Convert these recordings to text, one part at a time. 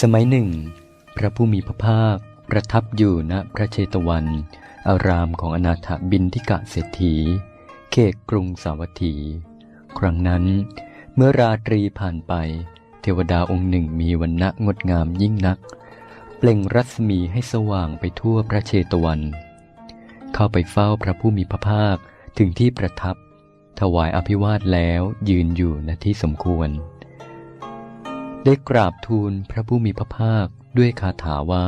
สมัยหนึ่ง พระผู้มีพระภาคประทับอยู่ณพระเชตวัน อารามของอนาถบินทิกะเศรษฐี เขตกรุงสาวัตถี ครั้งนั้น เมื่อราตรีผ่านไป เทวดาองค์หนึ่งมีวันณะงดงามยิ่งนัก เปล่งรัศมีให้สว่างไปทั่วพระเชตวัน เข้าไปเฝ้าพระผู้มีพระภาคถึงที่ประทับ ถวายอภิวาทแล้วยืนอยู่ณที่สมควร ได้กราบทูลพระผู้มีพระภาคด้วยคาถาว่า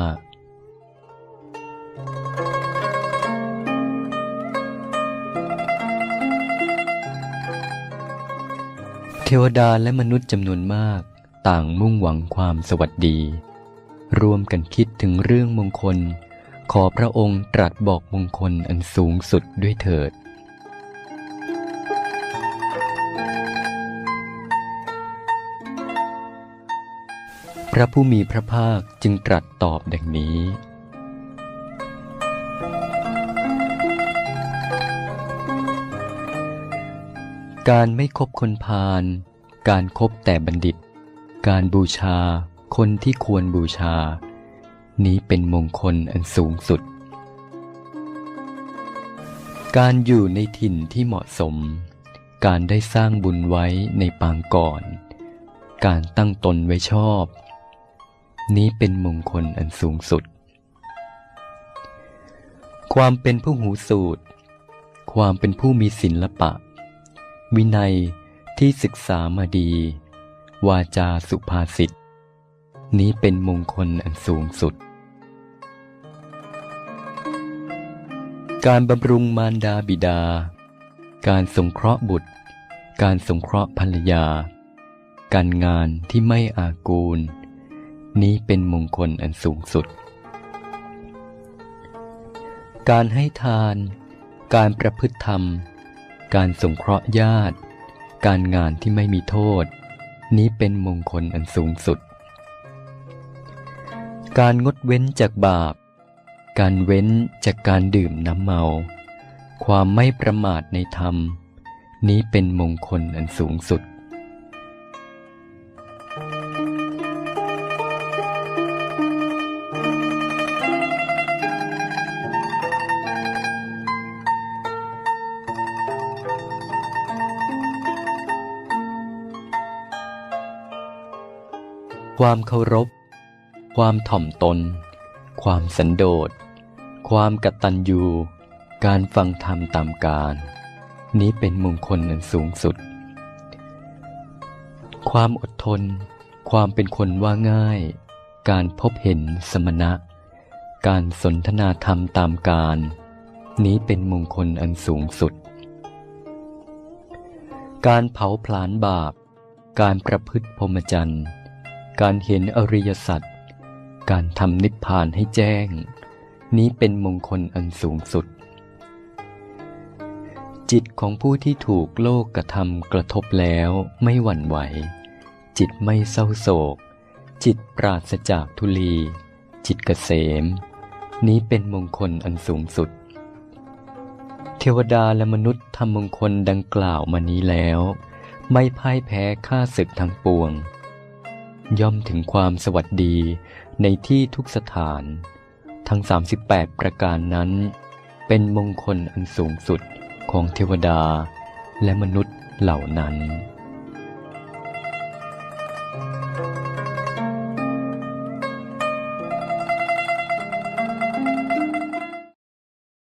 เทวดาและมนุษย์จำนวนมากต่างมุ่งหวังความสวัสดี ร่วมกันคิดถึงเรื่องมงคล ขอพระองค์ตรัสบอกมงคลอันสูงสุดด้วยเถิด ระผู้มีพระภาคจึงตรัสตอบดังนี้ การไม่คบคนพาล การครบแต่บัณฑิต การบูชาคนที่ควรบูชา นี้เป็นมงคลอันสูงสุด การอยู่ในถิ่นที่เหมาะสม การได้สร้างบุญไว้ในปางก่อน การตั้งตนไว้ชอบ นี้เป็นมงคลอันสูงสุด ความเป็นผู้หูสูตร ความเป็นผู้มีศิลปะ วินัยที่ศึกษามาดี วาจาสุภาษิตนี้เป็นมงคลอันสูงสุด การบำรุงมารดาบิดา การสงเคราะห์บุตร การสงเคราะห์ภรรยา การงานที่ไม่อากูล นี้เป็นมงคลอันสูงสุด การให้ทาน การประพฤติธรรม การสงเคราะห์ญาติ การงานที่ไม่มีโทษ นี้เป็นมงคลอันสูงสุด การงดเว้นจากบาป การเว้นจากการดื่มน้ำเมา ความไม่ประมาทในธรรม นี้เป็นมงคลอันสูงสุด ความเคารพ ความถ่อมตน ความสันโดษ ความกตัญญู การฟังธรรมตามการ นี้เป็นมงคลอันสูงสุด ความอดทน ความเป็นคนว่าง่าย การพบเห็นสมณะ การสนทนาธรรมตามการ นี้เป็นมงคลอันสูงสุด การเผาผลาญบาป การประพฤติพรหมจรรย์ การเห็นอริยสัจ การทำนิพพานให้แจ้ง นี้เป็นมงคลอันสูงสุด จิตของผู้ที่ถูกโลกกระทำกระทบแล้วไม่หวั่นไหว จิตไม่เศร้าโศก จิตปราศจากทุลี จิตเกษม นี้เป็นมงคลอันสูงสุด เทวดาและมนุษย์ทำมงคลดังกล่าวมานี้แล้ว ไม่พ่ายแพ้ข้าศึกทั้งปวง ย่อมถึงความสวัสดีในที่ทุกสถาน ทั้ง 38 ประการนั้น เป็นมงคลอันสูงสุดของเทวดาและมนุษย์เหล่านั้น